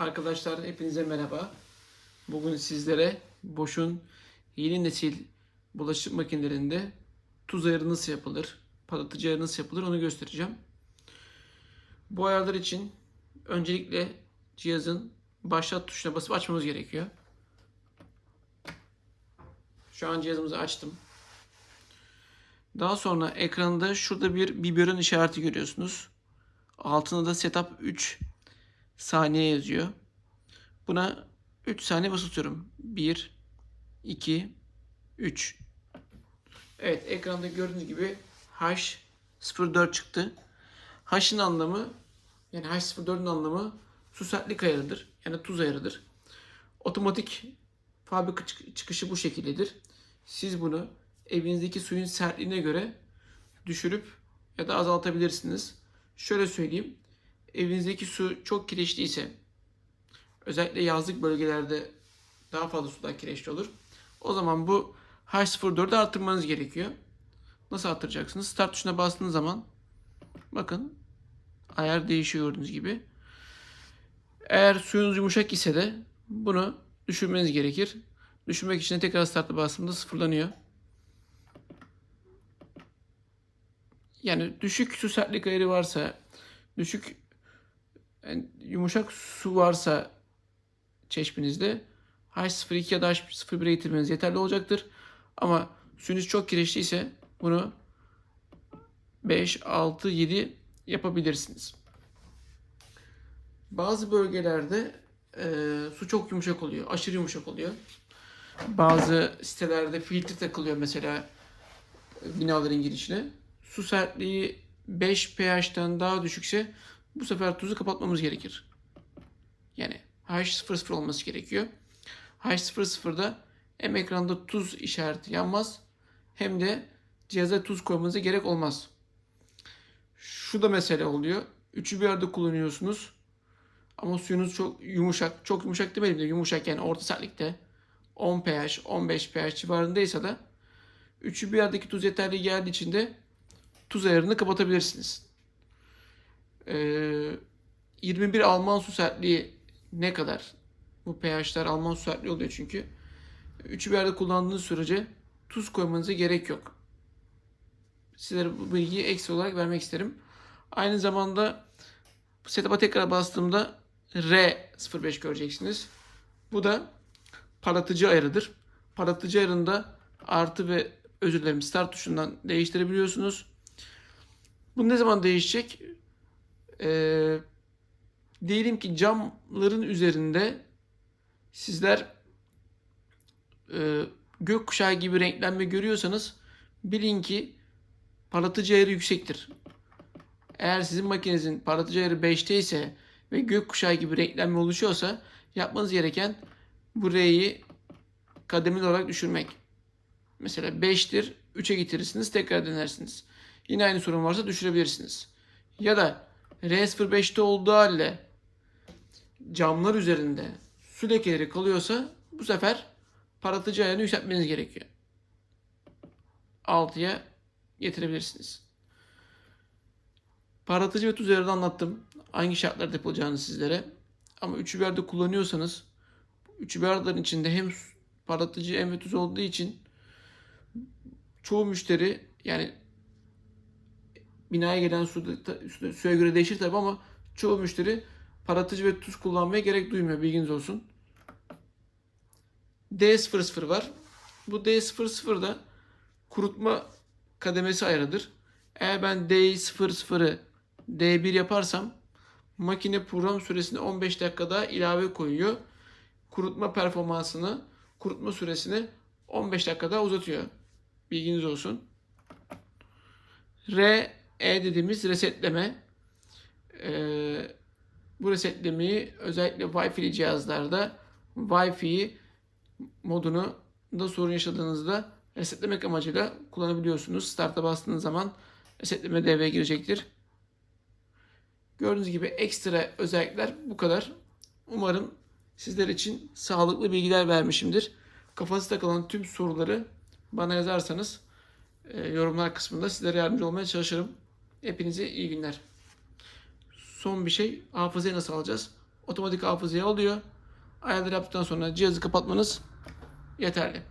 Arkadaşlar hepinize merhaba. Bugün sizlere Bosch'un yeni nesil bulaşık makinelerinde tuz ayarı nasıl yapılır, patlatıcı ayarı nasıl yapılır onu göstereceğim. Bu ayarlar için öncelikle cihazın başlat tuşuna basıp açmamız gerekiyor. Şu an cihazımızı açtım. Daha sonra ekranda şurada bir biberon işareti görüyorsunuz. Altında da setup 3 saniye yazıyor. Buna 3 saniye basıyorum. 1 2 3 Evet ekranda gördüğünüz gibi H04 çıktı. H'ın anlamı yani H04'ün anlamı su sertlik ayarıdır. Yani tuz ayarıdır. Otomatik fabrika çık- çıkışı bu şekildedir. Siz bunu evinizdeki suyun sertliğine göre düşürüp ya da azaltabilirsiniz. Şöyle söyleyeyim. Evinizdeki su çok kireçliyse özellikle yazlık bölgelerde daha fazla sudan kireçli olur. O zaman bu H04'ü arttırmanız gerekiyor. Nasıl arttıracaksınız? Start tuşuna bastığınız zaman bakın ayar değişiyor gördüğünüz gibi. Eğer suyunuz yumuşak ise de bunu düşürmeniz gerekir. Düşürmek için de tekrar start'a bastığımda sıfırlanıyor. Yani düşük su sertlik ayarı varsa, düşük yani yumuşak su varsa çeşmenizde H02 ya da H01'e getirmeniz yeterli olacaktır. Ama suyunuz çok kireçliyse bunu 5, 6, 7 yapabilirsiniz. Bazı bölgelerde e, su çok yumuşak oluyor. Aşırı yumuşak oluyor. Bazı sitelerde filtre takılıyor mesela e, binaların girişine. Su sertliği 5 pH'ten daha düşükse bu sefer tuzu kapatmamız gerekir. Yani H00 olması gerekiyor. H00'da hem ekranda tuz işareti yanmaz hem de cihaza tuz koymanıza gerek olmaz. Şu da mesele oluyor. Üçü bir arada kullanıyorsunuz. Ama suyunuz çok yumuşak. Çok yumuşak demeyelim de yumuşak yani orta sertlikte. 10 pH, 15 pH civarındaysa da üçü bir aradaki tuz yeterli geldiği için de tuz ayarını kapatabilirsiniz. Ee, 21 Alman su sertliği ne kadar? Bu pH'ler Alman su sertliği oluyor çünkü. Üçü bir arada kullandığınız sürece tuz koymanıza gerek yok. Sizlere bu bilgiyi ekstra olarak vermek isterim. Aynı zamanda setup'a tekrar bastığımda R05 göreceksiniz. Bu da parlatıcı ayarıdır. Parlatıcı ayarında artı ve özür dilerim start tuşundan değiştirebiliyorsunuz. Bu ne zaman değişecek? Ee, diyelim ki camların üzerinde sizler e, gökkuşağı gibi renklenme görüyorsanız bilin ki parlatıcı ayarı yüksektir. Eğer sizin makinenizin parlatıcı ayarı 5'te ise ve gökkuşağı gibi renklenme oluşuyorsa yapmanız gereken bu R'yi kademeli olarak düşürmek. Mesela 5'tir 3'e getirirsiniz tekrar denersiniz. Yine aynı sorun varsa düşürebilirsiniz. Ya da R05'te olduğu halde camlar üzerinde su lekeleri kalıyorsa bu sefer parlatıcı ayarını yükseltmeniz gerekiyor. 6'ya getirebilirsiniz. Parlatıcı ve tuz ayarını anlattım. Hangi şartlarda yapılacağını sizlere. Ama üçü bir arada kullanıyorsanız üçü bir araların içinde hem parlatıcı hem ve tuz olduğu için çoğu müşteri yani binaya gelen su, su- suya göre değişir tabi ama çoğu müşteri parlatıcı ve tuz kullanmaya gerek duymuyor. Bilginiz olsun. D00 var. Bu D00'da kurutma kademesi ayarıdır. Eğer ben D00'ı D1 yaparsam makine program süresini 15 dakika daha ilave koyuyor. Kurutma performansını, kurutma süresini 15 dakika daha uzatıyor. Bilginiz olsun. R, E dediğimiz resetleme. Ee, bu resetlemeyi özellikle Wi-Fi cihazlarda Wi-Fi modunu da sorun yaşadığınızda resetlemek amacıyla kullanabiliyorsunuz. Start'a bastığınız zaman resetleme devreye girecektir. Gördüğünüz gibi ekstra özellikler bu kadar. Umarım sizler için sağlıklı bilgiler vermişimdir. Kafanızda kalan tüm soruları bana yazarsanız e, yorumlar kısmında sizlere yardımcı olmaya çalışırım. Hepinize iyi günler. Son bir şey hafızayı nasıl alacağız? otomatik hafızaya alıyor. Ayarları yaptıktan sonra cihazı kapatmanız yeterli.